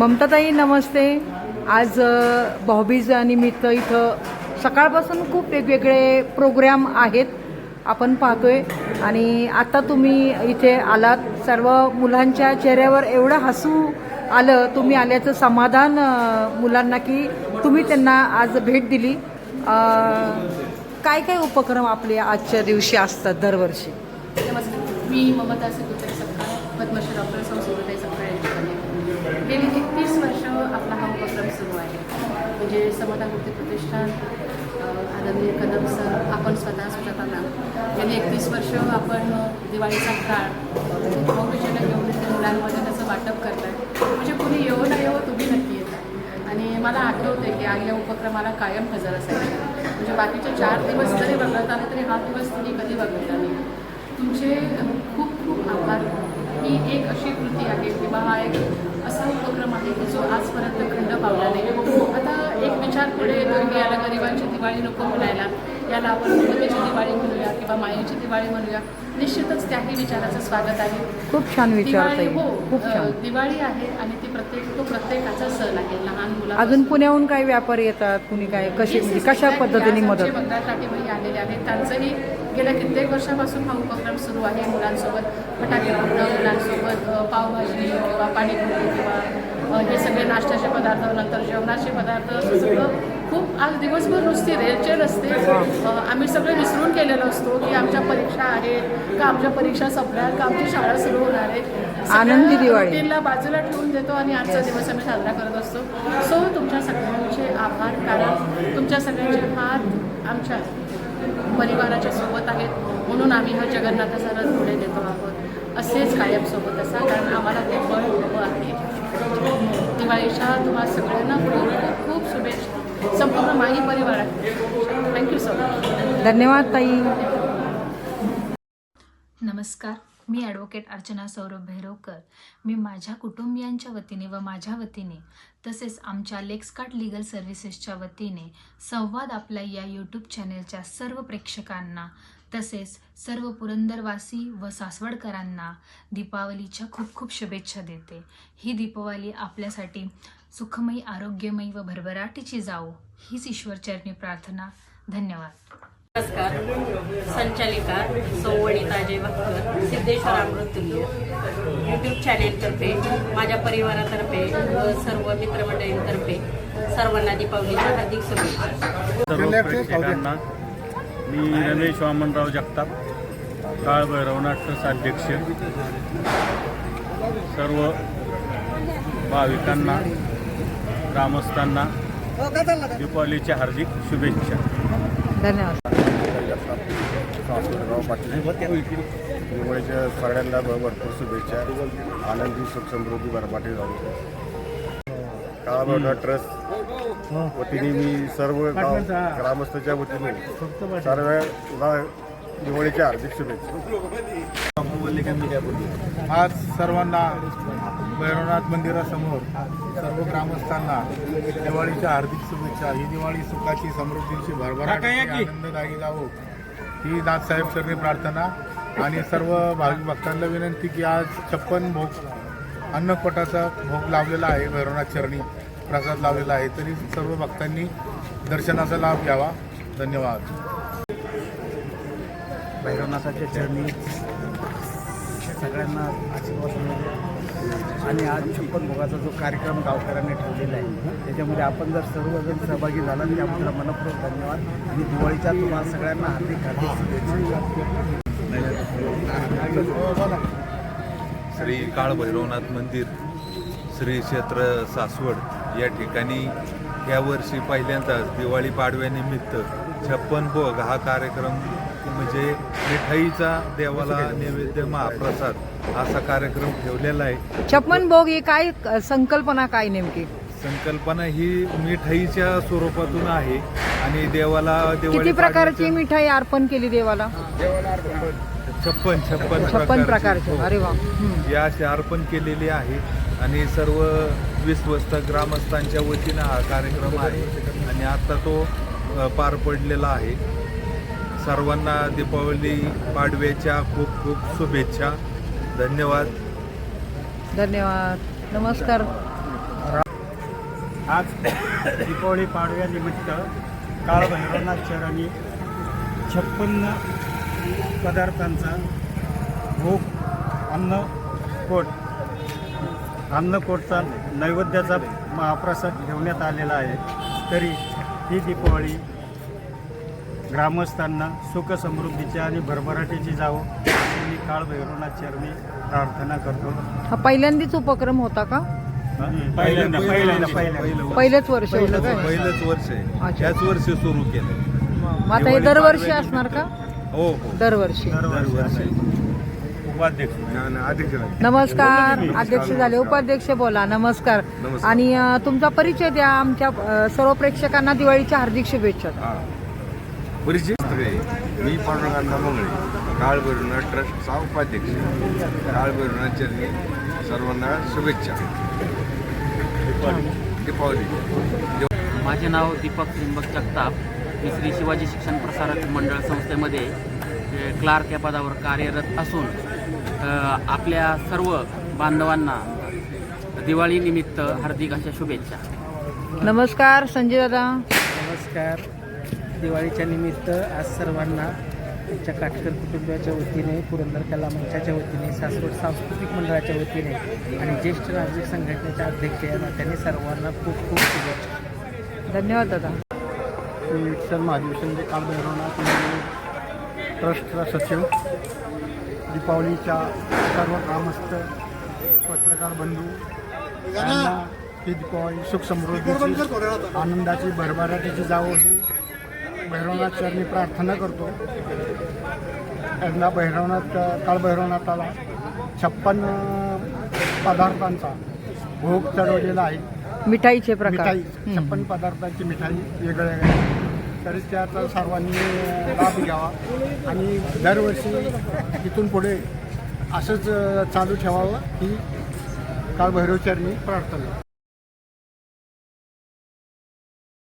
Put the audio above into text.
ममताताई नमस्ते. आज अ, निमित्त इथं सकाळपासून खूप वेगवेगळे प्रोग्राम आहेत. आपण पाहतोय. आणि आता तुम्ही इथे आलात. सर्व मुलांच्या चेहऱ्यावर एवढं हसू आलं तुम्ही आल्याचं समाधान मुलांना की तुम्ही त्यांना आज भेट दिली. काय काय उपक्रम आपले आजच्या दिवशी असतात दरवर्षी? नमस्कार मी ममता सकाळ पद्मश्री डॉक्टर संस्कृताई सपकाळ कन्या गेली एकतीस वर्ष आपला हा उपक्रम सुरू आहे समता मूर्ती प्रतिष्ठान आदरणीय कदम सर आपण स्वतः सुजाता गेली एकतीस वर्ष आपण दिवाळीचा काळ भाऊबीजेला घेऊन त्या मुलांमध्ये त्याचं वाटप करताय. म्हणजे कुणी येऊ ना येऊ तुम्ही नक्की येता. आणि मला आठवते की आज या उपक्रमाला कायम हजर असायचे. म्हणजे बाकीचे चार दिवस जरी बघत आले तरी हा दिवस तुम्ही कधी बघितला नाही. तुमचे खूप खूप आभार. ही एक अशी कृती आहे किंवा हा एक असा उपक्रम आहे की जो आजपर्यंत खंड पावला नाही. विचार पुढे याला गरिबांची दिवाळी नको म्हणायला. याला आपण ममतेची दिवाळी म्हणूया किंवा मायेची दिवाळी म्हणूया. निश्चितच त्याही विचाराचं स्वागत आहे. खूप छान विचार दिवाळी हो खूप अ, छान. दिवाळी आहे आणि ती प्रत्येक तो प्रत्येकाचा सण आहे. लहान मुला अजून पुण्याहून काही व्यापारी येतात? कुणी काय कशी म्हणजे कशा पद्धतीने मदत? बंगाल टाकीबाई आलेले आहेत. त्यांचंही गेल्या कित्येक वर्षापासून हा उपक्रम सुरू आहे मुलांसोबत. फटाके फोडणं मुलांसोबत. पावभाजी किंवा पाणीपुरी किंवा हे सगळे नाश्त्याचे पदार्थ नंतर जेवणाचे पदार्थ असं सगळं खूप आज दिवसभर नुसती रेलचेल असते. अ, आम्ही सगळे विसरून गेलेलो असतो की आमच्या परीक्षा आहेत का आमच्या परीक्षा संपल्या का आमची शाळा सुरू होणार आहे. आनंदी दिवाळी. बाजूला ठेवून देतो आणि आजचा दिवस आम्ही साजरा करत असतो. सो तुमच्या सगळ्यांचे आभार कारण तुमच्या सगळ्यांचे हात आमच्या परिवाराच्या सोबत आहेत. म्हणून आम्ही हा जगन्नाथाचा रथ पुढे देतो. असेच कायम सोबत असा कारण आम्हाला ते बळ हवं आहे. दिवाळीच्या तुम्हाला सगळ्यांना खूप खूप खूप शुभेच्छा. संपूर्ण माही परिवार थँक्यू सो मच धन्यवाद ताई. नमस्कार. मी ॲडव्होकेट अर्चना सौरभ भैरवकर मी माझ्या कुटुंबियांच्या वतीने व माझ्या वतीने तसेच आमच्या लेक्सकार्ट लिगल सर्व्हिसेसच्या वतीने संवाद आपल्या या यूट्यूब चॅनेलच्या सर्व प्रेक्षकांना तसेच सर्व पुरंदरवासी व सासवडकरांना दीपावलीच्या खूप खूप शुभेच्छा देते. ही दीपावली आपल्यासाठी सुखमयी आरोग्यमयी व भरभराटीची जावो हीच ईश्वरचरणी प्रार्थना. धन्यवाद. नमस्कार. संचालिका सौवणिता जयवकर सिद्धेश्वर अमृतुल्य. यूट्यूब चॅनेलतर्फे माझ्या परिवारातर्फे व सर्व मित्रमंडळींतर्फे सर्वांना दीपावलीच्या हार्दिक शुभेच्छा. मी रमेश वामनराव जगताप काळ भैरवनाथ ट्रस्ट सर्व भाविकांना ग्रामस्थांना दीपावलीच्या हार्दिक शुभेच्छा. धन्यवाद. दिवाळीच्या सगळ्यांना भरपूर शुभेच्छा. आनंदी सुख समृद्धी बरपाटी जाऊ. काळाबोडा ट्रस्ट. वतीने मी सर्व गाव ग्रामस्थाच्या वतीने सर्व दिवाळीच्या हार्दिक शुभेच्छा. आज सर्वांना भैरवनाथ मंदिरासमोर सर्व ग्रामस्थांना दिवाळीच्या हार्दिक शुभेच्छा. ही दिवाळी सुखाची समृद्धीची भरभराट आनंददायी जावो. ही नाथसाहेब चरणी प्रार्थना. आणि सर्व भाविक भक्तांना विनंती की आज छप्पन भोग अन्नपटाचा भोग लावलेला आहे भैरवनाथ चरणी प्रसाद लावलेला आहे. तरी सर्व भक्तांनी दर्शनाचा लाभ घ्यावा. धन्यवाद. भैरवनाथाच्या चरणी सगळ्यांना आशीर्वाद आणि आज छप्पन भोगाचा जो कार्यक्रम गावकऱ्यांनी ठेवलेला आहे त्याच्यामध्ये आपण जर सर्वजण सहभागी झाला तर आपल्याला मनपूर्वक धन्यवाद. आणि दिवाळीच्या तुम्हाला सगळ्यांना हार्दिक हार्दिक शुभेच्छा. श्री काळभैरवनाथ मंदिर श्री क्षेत्र सासवड या ठिकाणी यावर्षी पहिल्यांदाच दिवाळी पाडव्यानिमित्त छप्पन भोग हा कार्यक्रम म्हणजे मिठाईचा देवाला नैवेद्य महाप्रसाद असा कार्यक्रम ठेवलेला आहे. छप्पन भोग ही काय संकल्पना काय नेमकी? संकल्पना ही मिठाईच्या स्वरूपातून आहे आणि देवाला किती प्रकारची मिठाई अर्पण केली देवाला? छप्पन छप्पन छप्पन प्रकारचे. अरे वा. हम्म. ही अशी अर्पण केलेली आहे आणि सर्व विश्वस्त ग्रामस्थांच्या वतीनं हा कार्यक्रम आहे. आणि आता तो अ, पार पडलेला आहे. सर्वांना दीपावली पाडव्याच्या खूप खूप शुभेच्छा. धन्यवाद. धन्यवाद. नमस्कार. आज दीपावली पाडव्यानिमित्त काळभैरवनाथ चरणी छप्पन्न पदार्थांचा भोग अन्नकोट अन्नकोटचा नैवेद्याचा महाप्रसाद ठेवण्यात आलेला आहे. तरी ही दीपावली ग्रामस्थांना सुख समृद्धीची आणि भरभराटीची जावो मी काळभैरवनाथ चरणी प्रार्थना करतो. हा पहिल्यांदाच उपक्रम होता का? पहिल्यांदा पहिल्यांदा पहिल्यांदा पहिलंच वर्ष होतं पहिलंच वर्ष आहे. अच्छा. याच वर्षी सुरू केलं. मग आता हे दरवर्षी असणार का? हो हो. दरवर्षी. दरवर्षी. उपाध्यक्ष. नमस्कार अध्यक्ष झाले उपाध्यक्ष बोला नमस्कार. आणि तुमचा परिचय द्या आमच्या सर्व प्रेक्षकांना दिवाळीच्या हार्दिक शुभेच्छा परिचय मी पांडुरंगांना मंगळे काळभैरवनाथ ट्रस्टचा उपाध्यक्ष. काळभैरवनाथ चरणी सर्वांना शुभेच्छा. दीपावली. माझे नाव दीपक त्रिंबक जगताप. मी श्री शिवाजी शिक्षण प्रसारक मंडळ संस्थेमध्ये क्लार्क या पदावर कार्यरत असून आपल्या सर्व बांधवांना दिवाळीनिमित्त हार्दिक अशा शुभेच्छा. नमस्कार संजय दादा. नमस्कार. दिवाळीच्या निमित्त आज सर्वांना आमच्या काटकर कुटुंबियाच्या वतीने पुरंदर कला मंचाच्या वतीने सासवड सांस्कृतिक मंडळाच्या वतीने आणि ज्येष्ठ नागरिक संघटनेच्या अध्यक्ष या नात्याने सर्वांना खूप खूप शुभेच्छा. धन्यवाद दादा. मी विठ्ठल महादेव शिंदे काळभैरवनाथ मंदिर ट्रस्टचा सचिव दीपावलीच्या सर्व ग्रामस्थ पत्रकार बंधू यांना ही दीपावली सुखसमृद्धीची आनंदाची भरभराटीची जावं ही भैरवनाथ चरणी प्रार्थना करतो. यांना भैरवनाथ काळभैरवनाथाला छप्पन पदार्थांचा भोग चढवलेला आहे. मिठाईचे प्रकार. मिठाई छप्पन पदार्थांची मिठाई वेगळ्या वेगळ्या तरी त्याचा सर्वांनी लाभ घ्यावा. आणि दरवर्षी इथून पुढे असंच चालू ठेवावं ही काळभैरवचरणी प्रार्थना.